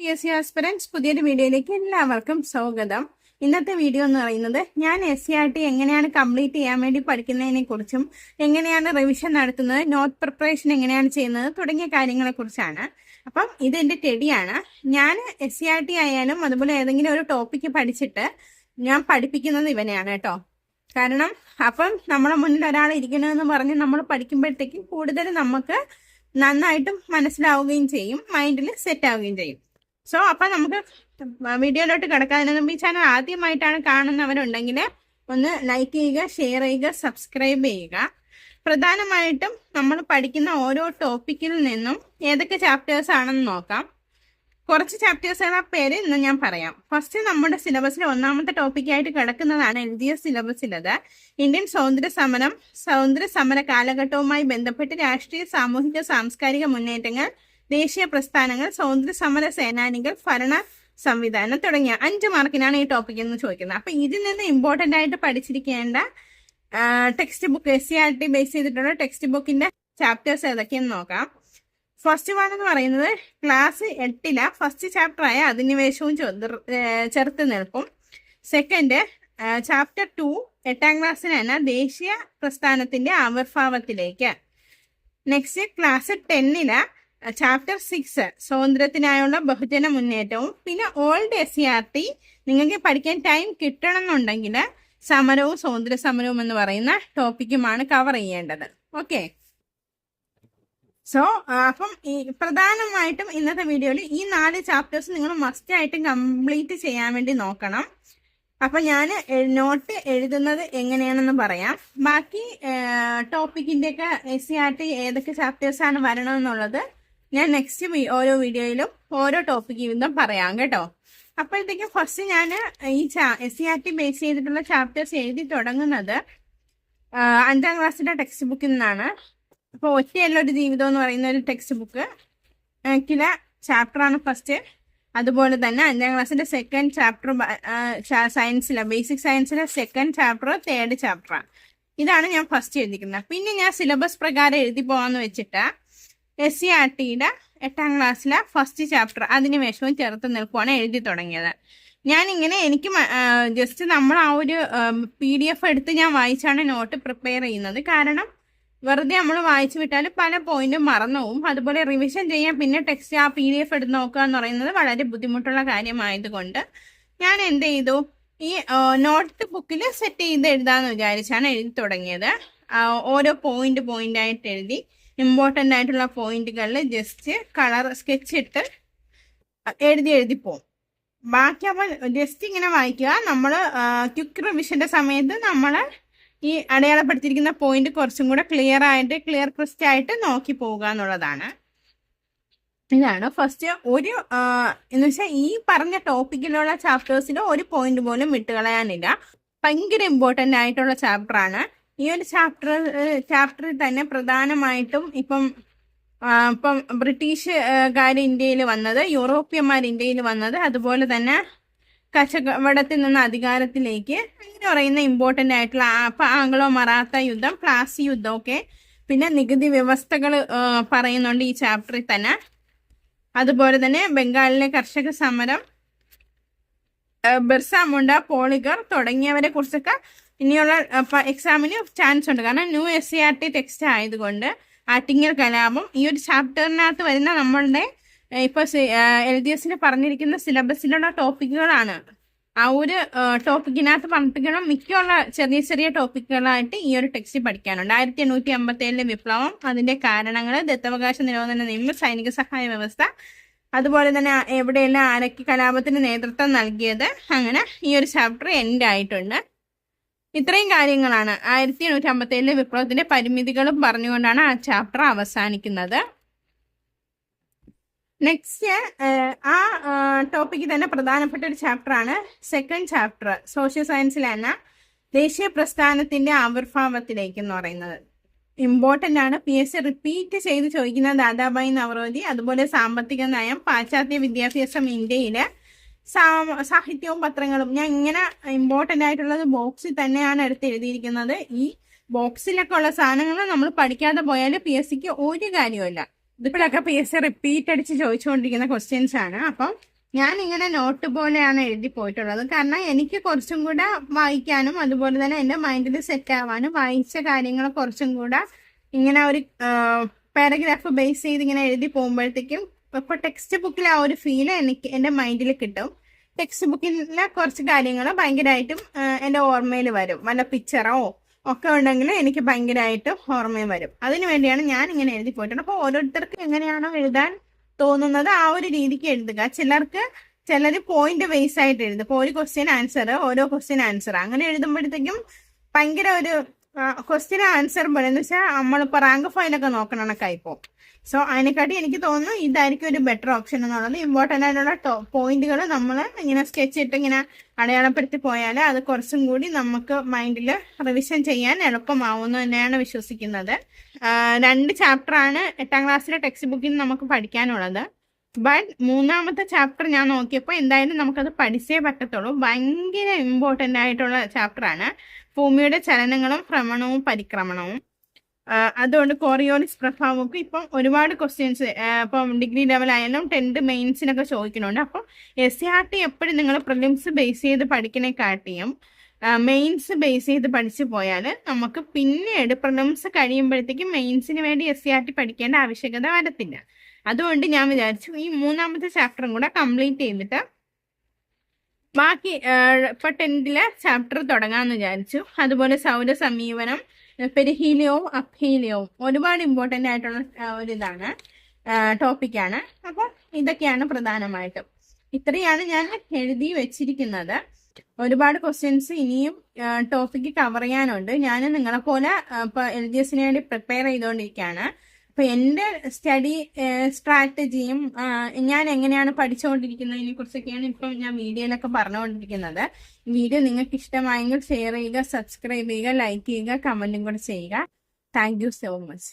P S C aspirants പുതിയൊരു വീഡിയോയിലേക്ക് എല്ലാവർക്കും സ്വാഗതം. ഇന്നത്തെ വീഡിയോ എന്ന് പറയുന്നത് ഞാൻ എസ് സി ആർ ടി എങ്ങനെയാണ് കംപ്ലീറ്റ് ചെയ്യാൻ വേണ്ടി പഠിക്കുന്നതിനെ കുറിച്ചും എങ്ങനെയാണ് റിവിഷൻ നടത്തുന്നത് നോട്ട് പ്രിപ്പറേഷൻ എങ്ങനെയാണ് ചെയ്യുന്നത് തുടങ്ങിയ കാര്യങ്ങളെ കുറിച്ചാണ്. അപ്പം ഇത് എന്റെ ടെഡിയാണ്. ഞാൻ എസ് സി ആർ ടി ആയാലും അതുപോലെ ഏതെങ്കിലും ഒരു ടോപ്പിക്ക് പഠിച്ചിട്ട് ഞാൻ പഠിപ്പിക്കുന്നത് ഇവനെയാണ് കേട്ടോ. കാരണം അപ്പം നമ്മളെ മുന്നിൽ ഒരാൾ ഇരിക്കണമെന്ന് പറഞ്ഞ് നമ്മൾ പഠിക്കുമ്പോഴത്തേക്കും കൂടുതൽ നമുക്ക് നന്നായിട്ടും മനസ്സിലാവുകയും ചെയ്യും മൈൻഡിൽ സെറ്റ് ആവുകയും ചെയ്യും. സോ അപ്പൊ നമുക്ക് വീഡിയോയിലോട്ട് കിടക്കാതിന് മുമ്പ് ഈ ചാനൽ ആദ്യമായിട്ടാണ് കാണുന്നവരുണ്ടെങ്കിൽ ഒന്ന് ലൈക്ക് ചെയ്യുക ഷെയർ ചെയ്യുക സബ്സ്ക്രൈബ് ചെയ്യുക. പ്രധാനമായിട്ടും നമ്മൾ പഠിക്കുന്ന ഓരോ ടോപ്പിക്കിൽ നിന്നും ഏതൊക്കെ ചാപ്റ്റേഴ്സ് ആണെന്ന് നോക്കാം. കുറച്ച് ചാപ്റ്റേഴ്സുകളുടെ പേര് ഇന്ന് ഞാൻ പറയാം. ഫസ്റ്റ് നമ്മുടെ സിലബസിലെ ഒന്നാമത്തെ ടോപ്പിക്കായിട്ട് കിടക്കുന്നതാണ് എൽ ഡി എസ് സിലബസിലത് ഇന്ത്യൻ സ്വാതന്ത്ര്യ സമരം സ്വാതന്ത്ര്യ സമര കാലഘട്ടവുമായി ബന്ധപ്പെട്ട് രാഷ്ട്രീയ സാമൂഹിക സാംസ്കാരിക മുന്നേറ്റങ്ങൾ ദേശീയ പ്രസ്ഥാനങ്ങൾ സ്വാതന്ത്ര്യ സമര സേനാനികൾ ഭരണ സംവിധാനം തുടങ്ങിയ അഞ്ച് മാർക്കിനാണ് ഈ ടോപ്പിക് എന്ന് ചോദിക്കുന്നത്. അപ്പൊ ഇതിൽ നിന്ന് ഇമ്പോർട്ടന്റ് ആയിട്ട് പഠിച്ചിരിക്കേണ്ട text book S C R T base ചെയ്തിട്ടുള്ള ടെക്സ്റ്റ് ബുക്കിന്റെ ചാപ്റ്റേഴ്സ് ഏതൊക്കെയെന്ന് നോക്കാം. ഫസ്റ്റ് വൺ എന്ന് പറയുന്നത് ക്ലാസ് എട്ടില ഫസ്റ്റ് ചാപ്റ്റർ ആയ അധിനിവേശവും ചെറുത് ചെറുത്ത് നിൽപ്പും. സെക്കൻഡ് ചാപ്റ്റർ ടു എട്ടാം ക്ലാസ്സിന് തന്നെ ദേശീയ പ്രസ്ഥാനത്തിന്റെ ആവിർഭാവത്തിലേക്ക്. നെക്സ്റ്റ് ക്ലാസ് ടെന്നിൽ ചാപ്റ്റർ സിക്സ് സ്വാതന്ത്ര്യത്തിനായുള്ള ബഹുജന മുന്നേറ്റവും പിന്നെ old S C R T നിങ്ങൾക്ക് പഠിക്കാൻ ടൈം കിട്ടണം എന്നുണ്ടെങ്കിൽ സമരവും സ്വാതന്ത്ര്യ സമരവും എന്ന് പറയുന്ന ടോപ്പിക്കുമാണ് കവർ ചെയ്യേണ്ടത്. ഓക്കെ സോ അപ്പം ഈ പ്രധാനമായിട്ടും ഇന്നത്തെ വീഡിയോയിൽ ഈ നാല് ചാപ്റ്റേഴ്സ് നിങ്ങൾ മസ്റ്റ് ആയിട്ട് കംപ്ലീറ്റ് ചെയ്യാൻ വേണ്ടി നോക്കണം. അപ്പൊ ഞാൻ നോട്ട് എഴുതുന്നത് എങ്ങനെയാണെന്ന് പറയാം. ബാക്കി ടോപ്പിക്കിന്റെയൊക്കെ എസ് സി ആർ ടി ഏതൊക്കെ ചാപ്റ്റേഴ്സ് ആണ് വരണമെന്നുള്ളത് ഞാൻ നെക്സ്റ്റ് ഓരോ വീഡിയോയിലും ഓരോ ടോപ്പിക്ക് വീതം പറയാം കേട്ടോ. അപ്പോഴത്തേക്കും ഫസ്റ്റ് ഞാൻ ഈ S C R T base ചെയ്തിട്ടുള്ള ചാപ്റ്റേഴ്സ് എഴുതി തുടങ്ങുന്നത് അഞ്ചാം ക്ലാസ്സിലെ ടെക്സ്റ്റ് ബുക്കിൽ നിന്നാണ്. അപ്പോൾ ഒറ്റയല്ല ഒരു ജീവിതം എന്ന് പറയുന്ന ഒരു ടെക്സ്റ്റ് ബുക്ക് കില ചാപ്റ്ററാണ് ഫസ്റ്റ് അതുപോലെ തന്നെ അഞ്ചാം ക്ലാസ്സിന്റെ സെക്കൻഡ് ചാപ്റ്റർ സയൻസിലെ ബേസിക് സയൻസിലെ സെക്കൻഡ് ചാപ്റ്റർ തേർഡ് ചാപ്റ്റർ ഇതാണ് ഞാൻ ഫസ്റ്റ് എഴുതിക്കുന്നത്. പിന്നെ ഞാൻ സിലബസ് പ്രകാരം എഴുതി പോകാന്ന് വെച്ചിട്ട് എസ് സി ആർ ടിയുടെ എട്ടാം ക്ലാസ്സിലെ ഫസ്റ്റ് ചാപ്റ്റർ അധിനിവേശവും ചേർത്ത് നിൽക്കുവാണ് എഴുതി തുടങ്ങിയത്. ഞാനിങ്ങനെ എനിക്ക് ജസ്റ്റ് നമ്മൾ ആ ഒരു പി ഡി എഫ് എടുത്ത് ഞാൻ വായിച്ചാണ് നോട്ട് പ്രിപ്പയർ ചെയ്യുന്നത്. കാരണം വെറുതെ നമ്മൾ വായിച്ചു വിട്ടാൽ പല പോയിന്റും മറന്നുപോകും അതുപോലെ റിവിഷൻ ചെയ്യാൻ പിന്നെ ടെക്സ്റ്റ് ആ പി ഡി എഫ് എടുത്ത് നോക്കുക എന്ന് പറയുന്നത് വളരെ ബുദ്ധിമുട്ടുള്ള കാര്യമായതുകൊണ്ട് ഞാൻ എന്ത് ചെയ്തു? ഈ നോട്ട് ബുക്കിൽ സെറ്റ് ചെയ്ത് എഴുതാമെന്ന് വിചാരിച്ചാണ് എഴുതി തുടങ്ങിയത്. ഓരോ പോയിന്റ് പോയിന്റ് ആയിട്ട് എഴുതി. ഇമ്പോർട്ടന്റ് ആയിട്ടുള്ള പോയിന്റുകളിൽ ജസ്റ്റ് കളർ സ്കെച്ച് ഇട്ട് എഴുതി എഴുതി പോകും ബാക്കി അപ്പോൾ ജസ്റ്റ് ഇങ്ങനെ വായിക്കുക. നമ്മൾ ക്വിക്ക് റിവിഷന്റെ സമയത്ത് നമ്മൾ ഈ അടയാളപ്പെടുത്തിയിരിക്കുന്ന പോയിന്റ് കുറച്ചും കൂടെ ക്ലിയർ ആയിട്ട് ക്ലിയർ ക്രിസ്റ്റ് ആയിട്ട് നോക്കി പോവുക എന്നുള്ളതാണ്. ഇതാണ് ഫസ്റ്റ് ഒരു എന്ന് വെച്ചാൽ ഈ പറഞ്ഞ ടോപ്പിക്കിലുള്ള ചാപ്റ്റേഴ്സിൽ ഒരു പോയിന്റ് പോലും വിട്ടുകളയാനില്ല ഭയങ്കര ഇമ്പോർട്ടന്റ് ആയിട്ടുള്ള ചാപ്റ്ററാണ് ഈ ഒരു ചാപ്റ്റർ ചാപ്റ്ററിൽ തന്നെ പ്രധാനമായിട്ടും ഇപ്പം ഇപ്പം ബ്രിട്ടീഷുകാർ ഇന്ത്യയിൽ വന്നത് യൂറോപ്യന്മാർ ഇന്ത്യയിൽ വന്നത് അതുപോലെ തന്നെ കച്ചവടത്തിൽ നിന്ന് അധികാരത്തിലേക്ക് അങ്ങനെ പറയുന്ന ഇമ്പോർട്ടന്റ് ആയിട്ടുള്ള അപ്പം ആംഗ്ലോ മറാത്ത യുദ്ധം പ്ലാസി യുദ്ധമൊക്കെ പിന്നെ നികുതി വ്യവസ്ഥകൾ പറയുന്നുണ്ട് ഈ ചാപ്റ്ററിൽ തന്നെ. അതുപോലെ തന്നെ ബംഗാളിലെ കർഷക സമരം ബിർസ മുണ്ട പോളിഗർ തുടങ്ങിയവരെ കുറിച്ചൊക്കെ ഇനിയുള്ള എക്സാമിന് ചാൻസ് ഉണ്ട്. കാരണം new S C R T text ആയതുകൊണ്ട് ആറ്റിങ്ങൽ കലാപം ഈ ഒരു ചാപ്റ്ററിനകത്ത് വരുന്ന നമ്മളുടെ ഇപ്പൊ എൽ ഡി എസിന് പറഞ്ഞിരിക്കുന്ന സിലബസിലുള്ള ടോപ്പിക്കുകളാണ് ആ ഒരു ടോപ്പിക്കിനകത്ത് പറഞ്ഞിരിക്കണം മിക്കുള്ള ചെറിയ ചെറിയ ടോപ്പിക്കുകളായിട്ട് ഈ ഒരു ടെക്സ്റ്റ് പഠിക്കാനുണ്ട്. ആയിരത്തി എണ്ണൂറ്റി അമ്പത്തി ഏഴിലെ വിപ്ലവം അതിന്റെ കാരണങ്ങൾ ദത്തവകാശ നിരോധന നിയമം സൈനിക സഹായ വ്യവസ്ഥ അതുപോലെ തന്നെ എവിടെയെല്ലാം ആരൊക്കെ കലാപത്തിന് നേതൃത്വം നൽകിയത് അങ്ങനെ ഈ ഒരു ചാപ്റ്റർ എൻഡ് ആയിട്ടുണ്ട്. ഇത്രയും കാര്യങ്ങളാണ് ആയിരത്തി എണ്ണൂറ്റി അമ്പത്തി ഏഴിലെ വിപ്ലവത്തിന്റെ പരിമിതികളും പറഞ്ഞുകൊണ്ടാണ് ആ ചാപ്റ്റർ അവസാനിക്കുന്നത്. നെക്സ്റ്റ് ആ ടോപ്പിക്ക് തന്നെ പ്രധാനപ്പെട്ട ഒരു ചാപ്റ്റർ ആണ് സെക്കൻഡ് ചാപ്റ്റർ സോഷ്യൽ സയൻസിൽ തന്നെ ദേശീയ പ്രസ്ഥാനത്തിന്റെ ആവിർഭാവത്തിലേക്ക് എന്ന് പറയുന്നത്. ഇമ്പോർട്ടന്റ് ആണ്. പി എസ് സി റിപ്പീറ്റ് ചെയ്ത് ചോദിക്കുന്ന ദാദാബായി നവറോജി അതുപോലെ സാമ്പത്തിക നയം പാശ്ചാത്യ വിദ്യാഭ്യാസം ഇന്ത്യയിലെ സാഹിത്യവും പത്രങ്ങളും. ഞാൻ ഇങ്ങനെ ഇമ്പോർട്ടന്റ് ആയിട്ടുള്ളത് ബോക്സിൽ തന്നെയാണ് എടുത്ത് എഴുതിയിരിക്കുന്നത്. ഈ ബോക്സിലൊക്കെ ഉള്ള സാധനങ്ങൾ നമ്മൾ പഠിക്കാതെ പോയാൽ പി എസ് സിക്ക് ഒരു കാര്യമില്ല ഇതിപ്പോഴൊക്കെ പി എസ് സി റിപ്പീറ്റ് അടിച്ച് ചോദിച്ചുകൊണ്ടിരിക്കുന്ന ക്വസ്റ്റ്യൻസ് ആണ്. അപ്പം ഞാൻ ഇങ്ങനെ നോട്ട് പോലെയാണ് എഴുതി പോയിട്ടുള്ളത്. കാരണം എനിക്ക് കുറച്ചും കൂടെ വായിക്കാനും അതുപോലെ തന്നെ എന്റെ മൈൻഡിൽ സെറ്റ് ആവാനും വായിച്ച കാര്യങ്ങൾ കുറച്ചും കൂടെ ഇങ്ങനെ ഒരു പാരഗ്രാഫ് ബേസ് ചെയ്ത് ഇങ്ങനെ എഴുതി പോകുമ്പോഴത്തേക്കും ഇപ്പൊ ടെക്സ്റ്റ് ബുക്കിൽ ആ ഒരു ഫീൽ എനിക്ക് എന്റെ മൈൻഡിൽ കിട്ടും. ടെക്സ്റ്റ് ബുക്കിലെ കുറച്ച് കാര്യങ്ങൾ ഭയങ്കരമായിട്ടും എന്റെ ഓർമ്മയിൽ വരും. വല്ല പിക്ചറോ ഒക്കെ ഉണ്ടെങ്കിൽ എനിക്ക് ഭയങ്കരമായിട്ട് ഓർമ്മയും വരും. അതിനു വേണ്ടിയാണ് ഞാൻ ഇങ്ങനെ എഴുതി പോയിട്ടുണ്ട്. അപ്പോൾ ഓരോരുത്തർക്ക് എങ്ങനെയാണോ എഴുതാൻ തോന്നുന്നത് ആ ഒരു രീതിക്ക് എഴുതുക. ചിലർക്ക് ചിലർ പോയിന്റ് ബേസ് ആയിട്ട് എഴുതും. ഇപ്പോൾ ഒരു ക്വസ്റ്റ്യൻ ആൻസർ ഓരോ ക്വസ്റ്റ്യൻ ആൻസർ അങ്ങനെ എഴുതുമ്പോഴത്തേക്കും ഭയങ്കര ഒരു ക്വസ്റ്റ്യൻ ആൻസർ പോലെ എന്ന് വെച്ചാൽ നമ്മളിപ്പോൾ റാങ്ക് ഫയലൊക്കെ നോക്കണ കണക്കായിപ്പോൾ സോ അതിനെക്കാട്ടി എനിക്ക് തോന്നുന്നു ഇതായിരിക്കും ഒരു ബെറ്റർ ഓപ്ഷൻ എന്നുള്ളത്. ഇമ്പോർട്ടന്റ് ആയിട്ടുള്ള പോയിന്റുകൾ നമ്മൾ ഇങ്ങനെ സ്കെച്ച് ഇട്ട് ഇങ്ങനെ അടയാളപ്പെടുത്തി പോയാൽ അത് കുറച്ചും കൂടി നമുക്ക് മൈൻഡിൽ റിവിഷൻ ചെയ്യാൻ എളുപ്പമാവുമെന്ന് തന്നെയാണ് വിശ്വസിക്കുന്നത്. രണ്ട് ചാപ്റ്ററാണ് എട്ടാം ക്ലാസ്സിലെ ടെക്സ്റ്റ് ബുക്കിൽ നിന്ന് നമുക്ക് പഠിക്കാനുള്ളത്. ബട്ട് മൂന്നാമത്തെ ചാപ്റ്റർ ഞാൻ നോക്കിയപ്പോൾ എന്തായാലും നമുക്കത് പഠിച്ചേ പറ്റത്തുള്ളൂ. ഭയങ്കര ഇമ്പോർട്ടന്റ് ആയിട്ടുള്ള ചാപ്റ്ററാണ് ഭൂമിയുടെ ചലനങ്ങളും ഭ്രമണവും പരിക്രമണവും. അതുകൊണ്ട് കോറിയോണിക്സ് പ്രഭാവമൊക്കെ ഇപ്പം ഒരുപാട് ക്വസ്റ്റ്യൻസ് ഇപ്പം ഡിഗ്രി ലെവൽ ആയാലും ടെൻത്ത് മെയിൻസിനൊക്കെ ചോദിക്കുന്നുണ്ട്. അപ്പം എസ് സി ആർ ടി എപ്പോഴും നിങ്ങൾ പ്രിലിംസ് ബേസ് ചെയ്ത് പഠിക്കണേ കാട്ടിയും മെയിൻസ് ബേസ് ചെയ്ത് പഠിച്ചു പോയാൽ നമുക്ക് പിന്നീട് പ്രിലിംസ് കഴിയുമ്പോഴത്തേക്കും മെയിൻസിന് വേണ്ടി എസ് സി ആർ ടി പഠിക്കേണ്ട ആവശ്യകത വരത്തില്ല. അതുകൊണ്ട് ഞാൻ വിചാരിച്ചു ഈ മൂന്നാമത്തെ ചാപ്റ്ററും കൂടെ കംപ്ലീറ്റ് ചെയ്തിട്ട് ബാക്കി ഇപ്പൊ ടെൻത്തിലെ ചാപ്റ്റർ തുടങ്ങാമെന്ന് വിചാരിച്ചു. അതുപോലെ സൗര സമീപനം പെരിഹീലിയവും അപ്ഹീലിയവും ഒരുപാട് ഇമ്പോർട്ടന്റ് ആയിട്ടുള്ള ഒരു ഇതാണ് ടോപ്പിക്കാണ് അപ്പോൾ ഇതൊക്കെയാണ് പ്രധാനമായിട്ടും. ഇത്രയാണ് ഞാൻ എഴുതി വെച്ചിരിക്കുന്നത്. ഒരുപാട് ക്വസ്റ്റ്യൻസ് ഇനിയും ടോപ്പിക്ക് കവർ ചെയ്യാനുണ്ട്. ഞാൻ നിങ്ങളെ പോലെ ഇപ്പൊ എൽ ജി എസിന് വേണ്ടി പ്രിപ്പയർ ചെയ്തുകൊണ്ടിരിക്കുകയാണ് അപ്പൊ എന്റെ സ്റ്റഡി സ്ട്രാറ്റജിയും ഞാൻ എങ്ങനെയാണ് പഠിച്ചുകൊണ്ടിരിക്കുന്നതിനെ കുറിച്ചൊക്കെയാണ് ഇപ്പം ഞാൻ വീഡിയോയിലൊക്കെ പറഞ്ഞുകൊണ്ടിരിക്കുന്നത്. വീഡിയോ നിങ്ങൾക്ക് ഇഷ്ടമായെങ്കിൽ ഷെയർ ചെയ്യുക സബ്സ്ക്രൈബ് ചെയ്യുക ലൈക്ക് ചെയ്യുക കമന്റും കൂടെ ചെയ്യുക. Thank so much